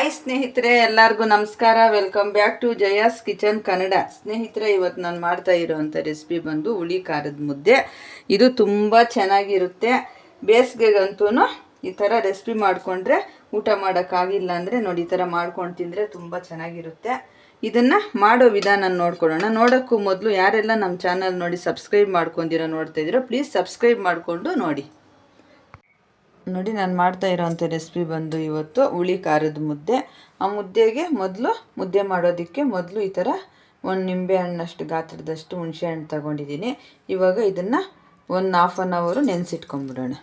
Hi ಸ್ನೇಹಿತರೆ, ಎಲ್ಲರಿಗೂ ನಮಸ್ಕಾರ. Welcome back to Jaya's kitchen Kannada ಸ್ನೇಹಿತರೆ ಇವತ್ತು ನಾನು ಮಾಡ್ತಾ ಇರೋವಂಥ ರೆಸಿಪಿ ಬಂದು ಹುಳಿ ಖಾರದ ಮುದ್ದೆ. ಇದು ತುಂಬ ಚೆನ್ನಾಗಿರುತ್ತೆ. ಬೇಸಿಗೆಗಂತೂ ಈ ಥರ ರೆಸಿಪಿ ಮಾಡಿಕೊಂಡ್ರೆ ಊಟ ಮಾಡೋಕ್ಕಾಗಿಲ್ಲ ಅಂದರೆ ನೋಡಿ, ಈ ಥರ ಮಾಡ್ಕೊಂಡು ತಿಂದರೆ ತುಂಬ ಚೆನ್ನಾಗಿರುತ್ತೆ. ಇದನ್ನು ಮಾಡೋ ವಿಧಾನ ನೋಡ್ಕೊಳ್ಳೋಣ. ನೋಡೋಕ್ಕೂ ಮೊದಲು ಯಾರೆಲ್ಲ ನಮ್ಮ ಚಾನಲ್ ನೋಡಿ ಸಬ್ಸ್ಕ್ರೈಬ್ ಮಾಡ್ಕೊಂಡಿರೋ ನೋಡ್ತಾ ಇದ್ದೀರೋ ಪ್ಲೀಸ್ ಸಬ್ಸ್ಕ್ರೈಬ್ ಮಾಡಿಕೊಂಡು ನೋಡಿ. ನೋಡಿ, ನಾನು ಮಾಡ್ತಾ ಇರೋವಂಥ ರೆಸಿಪಿ ಬಂದು ಇವತ್ತು ಹುಳಿ ಖಾರದ ಮುದ್ದೆ. ಆ ಮುದ್ದೆಗೆ ಮೊದಲು ಮುದ್ದೆ ಮಾಡೋದಕ್ಕೆ ಮೊದಲು ಈ ಥರ ಒಂದು ನಿಂಬೆ ಹಣ್ಣಷ್ಟು, ಗಾತ್ರದಷ್ಟು ಹುಣಸೆ ಹಣ್ಣು ತಗೊಂಡಿದ್ದೀನಿ. ಇವಾಗ ಇದನ್ನು ಒಂದು ಹಾಫ್ ಆನ್ ಅವರು ನೆನೆಸಿಟ್ಕೊಂಬಿಡೋಣ.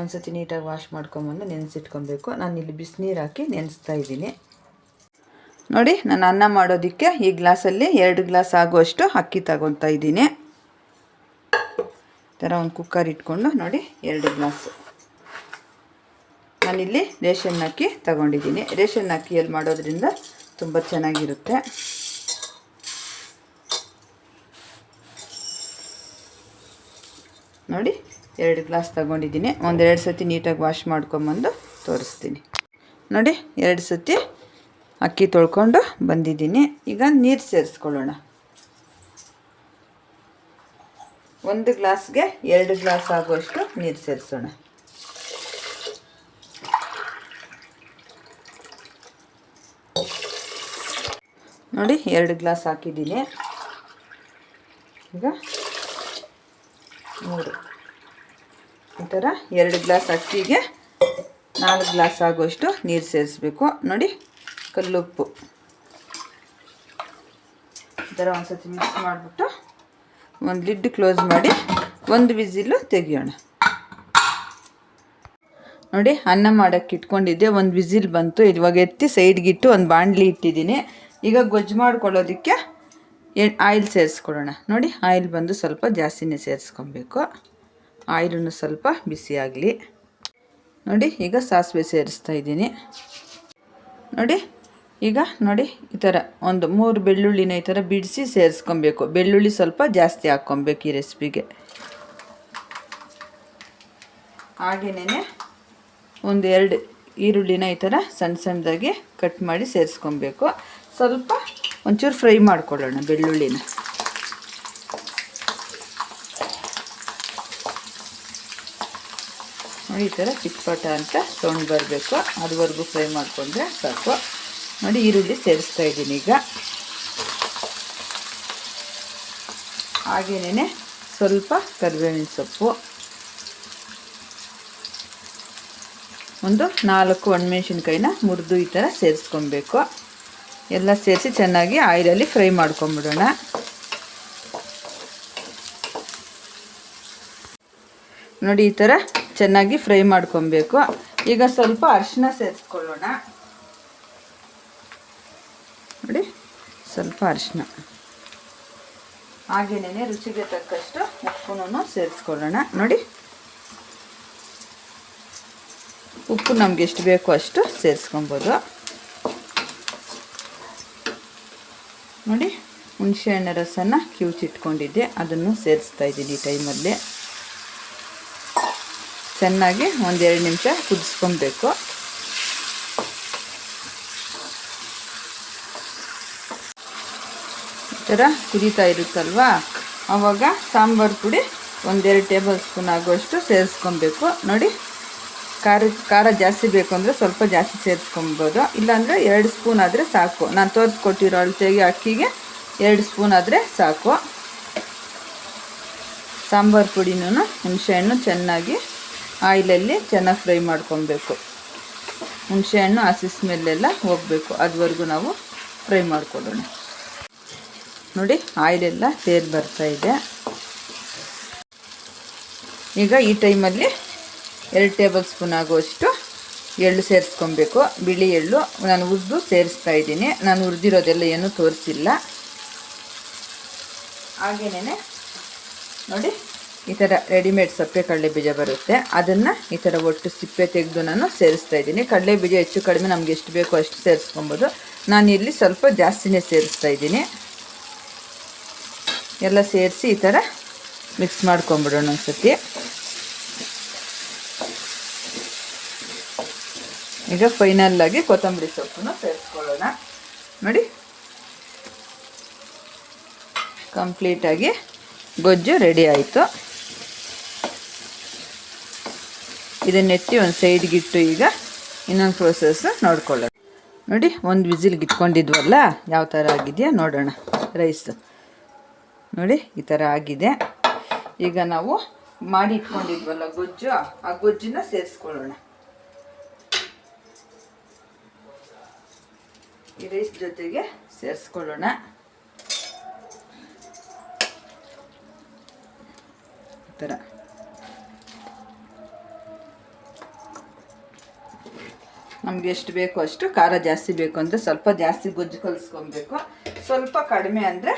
ಒಂದ್ಸತಿ ನೀಟಾಗಿ ವಾಶ್ ಮಾಡ್ಕೊಂಬಂದು ನೆನೆಸಿಟ್ಕೊಬೇಕು. ನಾನು ಇಲ್ಲಿ ಬಿಸಿನೀರು ಹಾಕಿ ನೆನೆಸ್ತಾ ಇದ್ದೀನಿ. ನೋಡಿ, ನಾನು ಅನ್ನ ಮಾಡೋದಕ್ಕೆ ಈ ಗ್ಲಾಸಲ್ಲಿ ಎರಡು ಗ್ಲಾಸ್ ಆಗುವಷ್ಟು ಅಕ್ಕಿ ತಗೊತಾ ಇದ್ದೀನಿ. ಥರ ಒಂದು ಕುಕ್ಕರ್ ಇಟ್ಕೊಂಡು ನೋಡಿ ಎರಡು ಗ್ಲಾಸು. ನಾನಿಲ್ಲಿ ರೇಷನ್ ಅಕ್ಕಿ ತಗೊಂಡಿದ್ದೀನಿ. ರೇಷನ್ ಅಕ್ಕಿಯಲ್ಲಿ ಮಾಡೋದ್ರಿಂದ ತುಂಬ ಚೆನ್ನಾಗಿರುತ್ತೆ. ನೋಡಿ, ಎರಡು ಗ್ಲಾಸ್ ತಗೊಂಡಿದ್ದೀನಿ. ಒಂದೆರಡು ಸತಿ ನೀಟಾಗಿ ವಾಶ್ ಮಾಡ್ಕೊಂಬಂದು ತೋರಿಸ್ತೀನಿ. ನೋಡಿ, ಎರಡು ಸತಿ ಅಕ್ಕಿ ತೊಳ್ಕೊಂಡು ಬಂದಿದ್ದೀನಿ. ಈಗ ನೀರು ಸೇರಿಸ್ಕೊಳ್ಳೋಣ. ಒಂದು ಗ್ಲಾಸ್ಗೆ ಎರಡು ಗ್ಲಾಸ್ ಆಗುವಷ್ಟು ನೀರು ಸೇರಿಸೋಣ. ನೋಡಿ, ಎರಡು ಗ್ಲಾಸ್ ಹಾಕಿದ್ದೀನಿ. ಈಗ ಮೂರು. ಈ ಥರ ಎರಡು ಗ್ಲಾಸ್ ಅಕ್ಕಿಗೆ ನಾಲ್ಕು ಗ್ಲಾಸ್ ಆಗುವಷ್ಟು ನೀರು ಸೇರಿಸ್ಬೇಕು. ನೋಡಿ, ಕಲ್ಲುಪ್ಪು. ಈ ಥರ ಒಂದು ಸತಿ ಮಿಕ್ಸ್ ಮಾಡಿಬಿಟ್ಟು ಒಂದು ಲಿಡ್ ಕ್ಲೋಸ್ ಮಾಡಿ ಒಂದು ವಿಸಿಲು ತೆಗಿಯೋಣ. ನೋಡಿ, ಅನ್ನ ಮಾಡೋಕ್ಕೆ ಇಟ್ಕೊಂಡಿದ್ದೆ, ಒಂದು ವಿಸಿಲ್ ಬಂತು. ಇವಾಗ ಎತ್ತಿ ಸೈಡ್ಗಿಟ್ಟು ಒಂದು ಬಾಣಲಿ ಇಟ್ಟಿದ್ದೀನಿ. ಈಗ ಗೊಜ್ಜು ಮಾಡ್ಕೊಳ್ಳೋದಕ್ಕೆ ಆಯಿಲ್ ಸೇರಿಸ್ಕೊಡೋಣ ನೋಡಿ ಆಯಿಲ್ ಬಂದು ಸ್ವಲ್ಪ ಜಾಸ್ತಿನೇ ಸೇರಿಸ್ಕೊಬೇಕು. ಆಯಿಲನ್ನು ಸ್ವಲ್ಪ ಬಿಸಿ ಆಗಲಿ. ನೋಡಿ, ಈಗ ಸಾಸಿವೆ ಸೇರಿಸ್ತಾ ಇದ್ದೀನಿ. ನೋಡಿ ಈಗ ನೋಡಿ, ಈ ಥರ ಒಂದು ಮೂರು ಬೆಳ್ಳುಳ್ಳಿನ ಈ ಥರ ಬಿಡಿಸಿ ಸೇರಿಸ್ಕೊಬೇಕು. ಬೆಳ್ಳುಳ್ಳಿ ಸ್ವಲ್ಪ ಜಾಸ್ತಿ ಹಾಕ್ಕೊಬೇಕು ಈ ರೆಸಿಪಿಗೆ. ಹಾಗೆಯೇ ಒಂದು ಎರಡು ಈರುಳ್ಳಿನ ಈ ಥರ ಸಣ್ಣ ಸಣ್ಣದಾಗಿ ಕಟ್ ಮಾಡಿ ಸೇರಿಸ್ಕೊಬೇಕು. ಸ್ವಲ್ಪ ಒಂಚೂರು ಫ್ರೈ ಮಾಡ್ಕೊಳ್ಳೋಣ ಬೆಳ್ಳುಳ್ಳಿನ. ಈ ಥರ ಚಿಕ್ಕಪಟ ಅಂತ ತೊಗೊಂಡು ಬರಬೇಕು. ಅದುವರೆಗೂ ಫ್ರೈ ಮಾಡಿಕೊಂಡ್ರೆ ಸಾಕು. ನೋಡಿ ಈರುಳ್ಳಿ ಸೇರಿಸ್ತಾ ಇದ್ದೀನಿ ಈಗ. ಹಾಗೇನೇ ಸ್ವಲ್ಪ ಕರಿಬೇವಿನ ಸೊಪ್ಪು. ಒಂದು ನಾಲ್ಕು ಒಣಮೆಣ್ಸಿನ್ಕಾಯಿನ ಮುರಿದು ಈ ಥರ ಸೇರಿಸ್ಕೊಬೇಕು. ಎಲ್ಲ ಸೇರಿಸಿ ಚೆನ್ನಾಗಿ ಆಯಿಲಲ್ಲಿ ಫ್ರೈ ಮಾಡ್ಕೊಂಬಿಡೋಣ. ನೋಡಿ ಈ ಥರ ಚೆನ್ನಾಗಿ ಫ್ರೈ ಮಾಡ್ಕೊಬೇಕು. ಈಗ ಸ್ವಲ್ಪ ಅರಿಶಿನ ಸೇರಿಸ್ಕೊಳ್ಳೋಣ ನೋಡಿ ಸ್ವಲ್ಪ ಅರಿಶಿನ. ಹಾಗೇನೇ ರುಚಿಗೆ ತಕ್ಕಷ್ಟು ಉಪ್ಪುನೂ ಸೇರಿಸ್ಕೊಳ್ಳೋಣ. ನೋಡಿ. ಉಪ್ಪು ನಮ್ಗೆ ಎಷ್ಟು ಬೇಕೋ ಅಷ್ಟು ಸೇರಿಸ್ಕೊಬೋದು. ನೋಡಿ ಹುಣಸೆ ಹಣ್ಣು ರಸನ ಕಿವುಚಿಟ್ಕೊಂಡಿದ್ದೆ ಅದನ್ನು ಸೇರಿಸ್ತಾ ಇದ್ದೀನಿ ಈ ಟೈಮಲ್ಲಿ. ಚೆನ್ನಾಗಿ ಒಂದೆರಡು ನಿಮಿಷ ಕುದಿಸ್ಕೊಬೇಕು. ಈ ಥರ ಕುದೀತಾ ಇರುತ್ತಲ್ವಾ? ಆವಾಗ ಸಾಂಬಾರು ಪುಡಿ ಒಂದೆರಡು ಟೇಬಲ್ ಸ್ಪೂನ್ ಆಗುವಷ್ಟು ಸೇರಿಸ್ಕೊಬೇಕು. ನೋಡಿ, ಖಾರ ಖಾರ ಜಾಸ್ತಿ ಬೇಕು ಅಂದರೆ ಸ್ವಲ್ಪ ಜಾಸ್ತಿ ಸೇರಿಸ್ಕೊಬೋದು. ಇಲ್ಲಾಂದರೆ ಎರಡು ಸ್ಪೂನ್ ಆದರೆ ಸಾಕು. ನಾನು ತೋರಿಸ್ಕೊಟ್ಟಿರೋ ಅಳತೆಗೆ, ಅಕ್ಕಿಗೆ ಎರಡು ಸ್ಪೂನ್ ಆದರೆ ಸಾಕು. ಸಾಂಬಾರು ಪುಡಿನೂ ಹುಣಸೆಹಣ್ಣು ಚೆನ್ನಾಗಿ ಆಯಿಲಲ್ಲಿ ಚೆನ್ನಾಗಿ ಫ್ರೈ ಮಾಡ್ಕೊಬೇಕು. ಹುಣಸೆಹಣ್ಣು ಹಸಿ ಸ್ಮೆಲ್ಲೆಲ್ಲ ಹೋಗಬೇಕು. ಅದುವರೆಗೂ ನಾವು ಫ್ರೈ ಮಾಡ್ಕೊಳ್ಳೋಣ. ನೋಡಿ ಆಯಿಲೆಲ್ಲ ಸೇರಿ ಬರ್ತಾ ಇದೆ. ಈಗ ಈ ಟೈಮಲ್ಲಿ ಎರಡು ಟೇಬಲ್ ಸ್ಪೂನ್ ಆಗುವಷ್ಟು ಎಳ್ಳು ಸೇರಿಸ್ಕೊಬೇಕು. ಬಿಳಿ ಎಳ್ಳು ನಾನು ಹುರಿದು ಸೇರಿಸ್ತಾ ಇದ್ದೀನಿ. ನಾನು ಉರಿದಿರೋದೆಲ್ಲ ಏನೂ ತೋರಿಸಿಲ್ಲ. ಹಾಗೇನೇ ನೋಡಿ, ಈ ಥರ ರೆಡಿಮೇಡ್ ಸಪ್ಪೆ ಕಡಲೆ ಬೀಜ ಬರುತ್ತೆ. ಅದನ್ನು ಈ ಥರ ಒಟ್ಟು ಸಿಪ್ಪೆ ತೆಗೆದು ನಾನು ಸೇರಿಸ್ತಾ ಇದ್ದೀನಿ. ಕಡಲೆ ಬೀಜ ಹೆಚ್ಚು ಕಡಿಮೆ ನಮ್ಗೆ ಎಷ್ಟು ಬೇಕೋ ಅಷ್ಟು ಸೇರಿಸ್ಕೊಬೋದು. ನಾನು ಇಲ್ಲಿ ಸ್ವಲ್ಪ ಜಾಸ್ತಿನೇ ಸೇರಿಸ್ತಾ ಇದ್ದೀನಿ. ಎಲ್ಲ ಸೇರಿಸಿ ಈ ಥರ ಮಿಕ್ಸ್ ಮಾಡ್ಕೊಂಬಿಡೋಣ ಒಂದ್ಸತಿ. ಈಗ ಫೈನಲ್ ಆಗಿ ಕೊತ್ತಂಬರಿ ಸೊಪ್ಪನ್ನು ಸೇರಿಸ್ಕೊಳ್ಳೋಣ. ನೋಡಿ. ಕಂಪ್ಲೀಟಾಗಿ ಗೊಜ್ಜು ರೆಡಿ ಆಯಿತು. ಇದನ್ನೆತ್ತಿ ಒಂದು ಸೈಡ್ಗಿಟ್ಟು ಈಗ ಇನ್ನೊಂದು ಪ್ರೋಸೆಸ್ ನೋಡ್ಕೊಳ್ಳೋಣ. ನೋಡಿ, ಒಂದು ವಿಸಿಲ್ಗಿಟ್ಕೊಂಡಿದ್ವಲ್ಲ ಯಾವ ಥರ ಆಗಿದೆಯಾ ನೋಡೋಣ. ರೈಸ್ ನೋಡಿ, ಈ ಥರ ಆಗಿದೆ. ಈಗ ನಾವು ಮಾಡಿ ಇಟ್ಕೊಂಡಿದ್ವಲ್ಲ ಗೊಜ್ಜು, ಆ ಗೊಜ್ಜನ್ನ ಸೇರಿಸ್ಕೊಳ್ಳೋಣ. ಈ ರೈಸ್ ಜೊತೆಗೆ ಸೇರಿಸ್ಕೊಳ್ಳೋಣ. ಈ ಥರ ನಮ್ಗೆ ಎಷ್ಟು ಬೇಕೋ ಅಷ್ಟು ಖಾರ ಜಾಸ್ತಿ ಬೇಕು ಅಂದರೆ ಸ್ವಲ್ಪ ಜಾಸ್ತಿ ಗೊಜ್ಜು ಕಲಿಸ್ಕೊಬೇಕು. ಸ್ವಲ್ಪ ಕಡಿಮೆ ಅಂದರೆ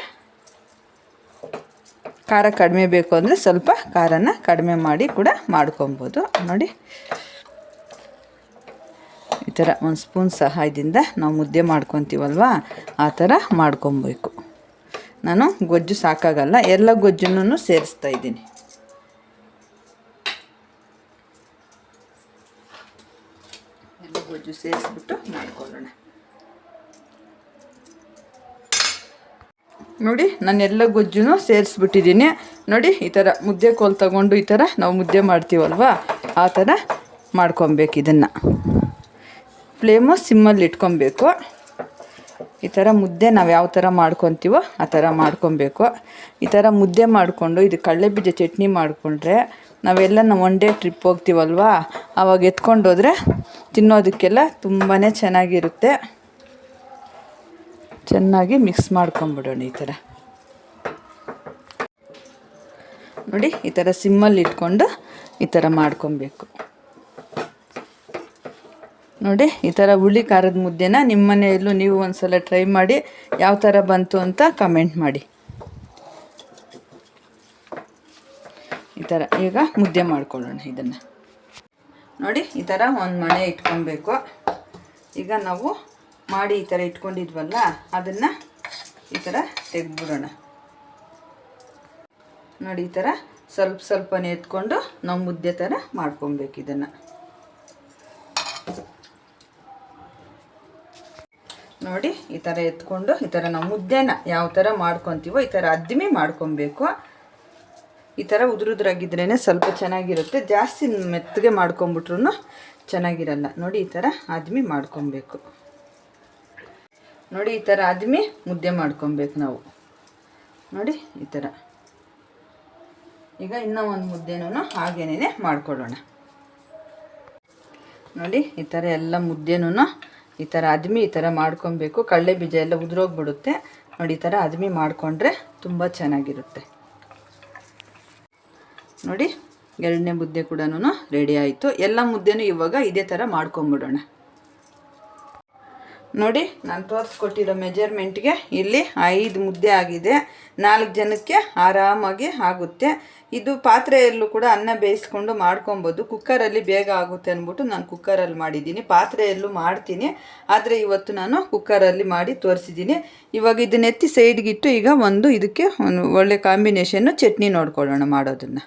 ಖಾರ ಕಡಿಮೆ ಬೇಕು ಅಂದರೆ ಸ್ವಲ್ಪ ಖಾರನ ಕಡಿಮೆ ಮಾಡಿ ಕೂಡ ಮಾಡ್ಕೊಬೋದು. ನೋಡಿ. ಈ ಥರ ಒಂದು ಸ್ಪೂನ್ ಸಹಾಯದಿಂದ ನಾವು ಮುದ್ದೆ ಮಾಡ್ಕೊತೀವಲ್ವ? ಆ ಥರ ಮಾಡ್ಕೊಬೇಕು. ನಾನು ಗೊಜ್ಜು ಸಾಕಾಗಲ್ಲ, ಎಲ್ಲ ಗೊಜ್ಜನ್ನು ಸೇರಿಸ್ತಾ ಇದ್ದೀನಿ ಎಲ್ಲ ಗೊಜ್ಜು ಸೇರಿಸ್ಬಿಟ್ಟು ಮಾಡ್ಕೊಳ್ಳೋಣ ನೋಡಿ ನಾನು ಎಲ್ಲ ಗೊಜ್ಜುನು ಸೇರಿಸ್ಬಿಟ್ಟಿದ್ದೀನಿ. ನೋಡಿ, ಈ ಥರ ಮುದ್ದೆ ಕೋಲ್ ತಗೊಂಡು ಈ ಥರ ನಾವು ಮುದ್ದೆ ಮಾಡ್ತೀವಲ್ವಾ? ಆ ಥರ ಮಾಡ್ಕೊಬೇಕು ಇದನ್ನು. ಫ್ಲೇಮು ಸಿಮ್ಮಲ್ಲಿ ಇಟ್ಕೊಬೇಕು. ಈ ಥರ ಮುದ್ದೆ ನಾವು ಯಾವ ಥರ ಮಾಡ್ಕೊತೀವೋ ಆ ಥರ ಮಾಡ್ಕೊಬೇಕು. ಈ ಥರ ಮುದ್ದೆ ಮಾಡಿಕೊಂಡು ಇದು ಕಡಲೆಬೀಜ ಚಟ್ನಿ ಮಾಡಿಕೊಂಡ್ರೆ ನಾವೆಲ್ಲ ನಾವು ಒನ್ ಡೇ ಟ್ರಿಪ್ ಹೋಗ್ತೀವಲ್ವಾ? ಆವಾಗ ಎತ್ಕೊಂಡೋದ್ರೆ ತಿನ್ನೋದಕ್ಕೆಲ್ಲ ತುಂಬಾ ಚೆನ್ನಾಗಿರುತ್ತೆ. ಚೆನ್ನಾಗಿ ಮಿಕ್ಸ್ ಮಾಡ್ಕೊಂಬಿಡೋಣ ಈ ಥರ. ನೋಡಿ, ಈ ಥರ ಸಿಮ್ಮಲ್ಲಿ ಇಟ್ಕೊಂಡು ಈ ಥರ ಮಾಡ್ಕೊಬೇಕು. ನೋಡಿ, ಈ ಥರ ಹುಳಿ ಖಾರದ ಮುದ್ದೆನ ನಿಮ್ಮ ಮನೆಯಲ್ಲೂ ನೀವು ಒಂದ್ಸಲ ಟ್ರೈ ಮಾಡಿ ಯಾವ ಥರ ಬಂತು ಅಂತ ಕಮೆಂಟ್ ಮಾಡಿ. ಈ ಥರ ಈಗ ಮುದ್ದೆ ಮಾಡ್ಕೊಳ್ಳೋಣ ಇದನ್ನು. ನೋಡಿ, ಈ ಥರ ಒಂದು ಮಣೆ ಇಟ್ಕೊಬೇಕು. ಈಗ ನಾವು ಮಾಡಿ ಈ ಥರ ಇಟ್ಕೊಂಡಿದ್ವಲ್ಲ, ಅದನ್ನು ಈ ಥರ ತೆಗೆದ್ಬಿಡೋಣ. ನೋಡಿ, ಈ ಥರ ಸ್ವಲ್ಪ ಸ್ವಲ್ಪನೇ ಎತ್ಕೊಂಡು ನಾವು ಮುದ್ದೆ ಥರ ಮಾಡ್ಕೊಬೇಕು ಇದನ್ನು. ನೋಡಿ, ಈ ಥರ ಎತ್ಕೊಂಡು ಈ ಥರ ನಾವು ಮುದ್ದೆನ ಯಾವ ಥರ ಮಾಡ್ಕೊತೀವೋ ಈ ಥರ ಅದ್ಮಿ ಮಾಡ್ಕೊಬೇಕು. ಈ ಥರ ಉದುರುದ್ರಾಗಿದ್ರೇ ಸ್ವಲ್ಪ ಚೆನ್ನಾಗಿರುತ್ತೆ, ಜಾಸ್ತಿ ಮೆತ್ತಗೆ ಮಾಡ್ಕೊಂಬಿಟ್ರು ಚೆನ್ನಾಗಿರಲ್ಲ. ನೋಡಿ, ಈ ಥರ ಅದ್ಮಿ ಮಾಡ್ಕೊಬೇಕು. ನೋಡಿ, ಈ ಥರ ಅದ್ಮಿ ಮುದ್ದೆ ಮಾಡ್ಕೊಬೇಕು ನಾವು. ನೋಡಿ, ಈ ಥರ ಈಗ ಇನ್ನೂ ಒಂದು ಮುದ್ದೆನೂ ಹಾಗೇನೇ ಮಾಡ್ಕೊಳ್ಳೋಣ. ನೋಡಿ, ಈ ಥರ ಎಲ್ಲ ಮುದ್ದೆನೂ ಈ ಥರ ಅದ್ಮಿ ಈ ಥರ ಮಾಡ್ಕೊಬೇಕು. ಕಡಲೆ ಬೀಜ ಎಲ್ಲ ಉದುರೋಗ್ಬಿಡುತ್ತೆ. ನೋಡಿ, ಈ ಥರ ಅದ್ಮಿ ಮಾಡಿಕೊಂಡ್ರೆ ತುಂಬ ಚೆನ್ನಾಗಿರುತ್ತೆ. ನೋಡಿ, ಎರಡನೇ ಮುದ್ದೆ ಕೂಡ ರೆಡಿ ಆಯಿತು. ಎಲ್ಲ ಮುದ್ದೆನೂ ಇವಾಗ ಇದೇ ಥರ ಮಾಡ್ಕೊಂಬಿಡೋಣ. ನೋಡಿ, ನಾನು ತೋರಿಸ್ಕೊಟ್ಟಿರೋ ಮೆಜರ್ಮೆಂಟ್ಗೆ ಇಲ್ಲಿ ಐದು ಮುದ್ದೆ ಆಗಿದೆ. ನಾಲ್ಕು ಜನಕ್ಕೆ ಆರಾಮಾಗಿ ಆಗುತ್ತೆ. ಇದು ಪಾತ್ರೆಯಲ್ಲೂ ಕೂಡ ಅನ್ನ ಬೇಯಿಸ್ಕೊಂಡು ಮಾಡ್ಕೊಬೋದು. ಕುಕ್ಕರಲ್ಲಿ ಬೇಗ ಆಗುತ್ತೆ ಅಂದ್ಬಿಟ್ಟು ನಾನು ಕುಕ್ಕರಲ್ಲಿ ಮಾಡಿದ್ದೀನಿ. ಪಾತ್ರೆಯಲ್ಲೂ ಮಾಡ್ತೀನಿ. ಆದರೆ ಇವತ್ತು ನಾನು ಕುಕ್ಕರಲ್ಲಿ ಮಾಡಿ ತೋರಿಸಿದ್ದೀನಿ. ಇವಾಗ ಇದನ್ನೆತ್ತಿ ಸೈಡ್ಗಿಟ್ಟು ಈಗ ಒಂದು ಇದಕ್ಕೆ ಒಂದು ಒಳ್ಳೆ ಕಾಂಬಿನೇಷನ್ನು ಚಟ್ನಿ ನೋಡ್ಕೊಳ್ಳೋಣ ಮಾಡೋದನ್ನು.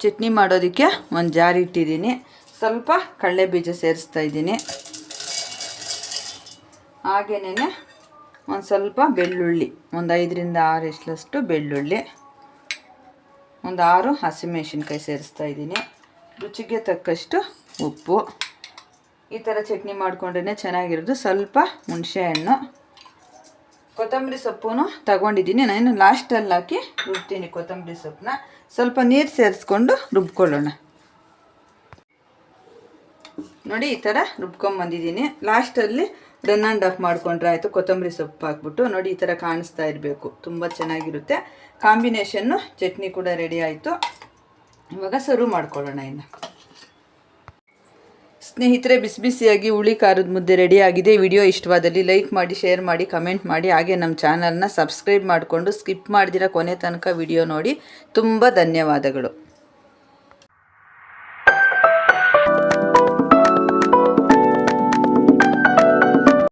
ಚಟ್ನಿ ಮಾಡೋದಕ್ಕೆ ಒಂದು ಜಾರಿ ಇಟ್ಟಿದ್ದೀನಿ ಸ್ವಲ್ಪ ಕಡಲೆ ಬೀಜ ಸೇರಿಸ್ತಾ ಇದ್ದೀನಿ. ಹಾಗೇನೆ ಒಂದು ಸ್ವಲ್ಪ ಬೆಳ್ಳುಳ್ಳಿ, ಒಂದು ಐದರಿಂದ ಆರು ಇಷ್ಟಲಷ್ಟು ಬೆಳ್ಳುಳ್ಳಿ, ಒಂದು ಆರು ಹಸಿಮೆಣಸಿನ್ಕಾಯಿ ಸೇರಿಸ್ತಾ ಇದ್ದೀನಿ. ರುಚಿಗೆ ತಕ್ಕಷ್ಟು ಉಪ್ಪು. ಈ ಥರ ಚಟ್ನಿ ಮಾಡಿಕೊಂಡ್ರೆ ಚೆನ್ನಾಗಿರೋದು. ಸ್ವಲ್ಪ ಹುಣಸೆಹಣ್ಣು, ಕೊತ್ತಂಬರಿ ಸೊಪ್ಪು ತಗೊಂಡಿದ್ದೀನಿ. ನಾನು ಲಾಸ್ಟಲ್ಲಿ ಹಾಕಿ ರುಬ್ತೀನಿ ಕೊತ್ತಂಬರಿ ಸೊಪ್ಪನ್ನ. ಸ್ವಲ್ಪ ನೀರು ಸೇರಿಸ್ಕೊಂಡು ರುಬ್ಕೊಳ್ಳೋಣ. ನೋಡಿ, ಈ ಥರ ರುಬ್ಕೊಂಬಂದಿದ್ದೀನಿ ಲಾಸ್ಟಲ್ಲಿ ರನ್ ಆ್ಯಂಡ್ ಆಫ್ ಮಾಡ್ಕೊಂಡ್ರೆ ಆಯಿತು, ಕೊತ್ತಂಬರಿ ಸೊಪ್ಪು ಹಾಕ್ಬಿಟ್ಟು ನೋಡಿ ಈ ಥರ ಕಾಣಿಸ್ತಾ ಇರಬೇಕು. ತುಂಬ ಚೆನ್ನಾಗಿರುತ್ತೆ. ಕಾಂಬಿನೇಷನ್ನು ಚಟ್ನಿ ಕೂಡ ರೆಡಿ ಆಯಿತು. ಇವಾಗ ಸರ್ವ್ ಮಾಡ್ಕೊಳ್ಳೋಣ ಇನ್ನು. ಸ್ನೇಹಿತರೆ, ಬಿಸಿ ಬಿಸಿಯಾಗಿ ಹುಳಿ ಖಾರದ ಮುದ್ದೆ ರೆಡಿ ಆಗಿದೆ. ವಿಡಿಯೋ ಇಷ್ಟವಾದಲ್ಲಿ ಲೈಕ್ ಮಾಡಿ ಶೇರ್ ಮಾಡಿ ಕಮೆಂಟ್ ಮಾಡಿ. ಹಾಗೆ ನಮ್ಮ ಚಾನಲ್ನ ಸಬ್ಸ್ಕ್ರೈಬ್ ಮಾಡಿಕೊಂಡು ಸ್ಕಿಪ್ ಮಾಡಿದಿರ ಕೊನೆ ತನಕ ವಿಡಿಯೋ ನೋಡಿ. ತುಂಬ ಧನ್ಯವಾದಗಳು.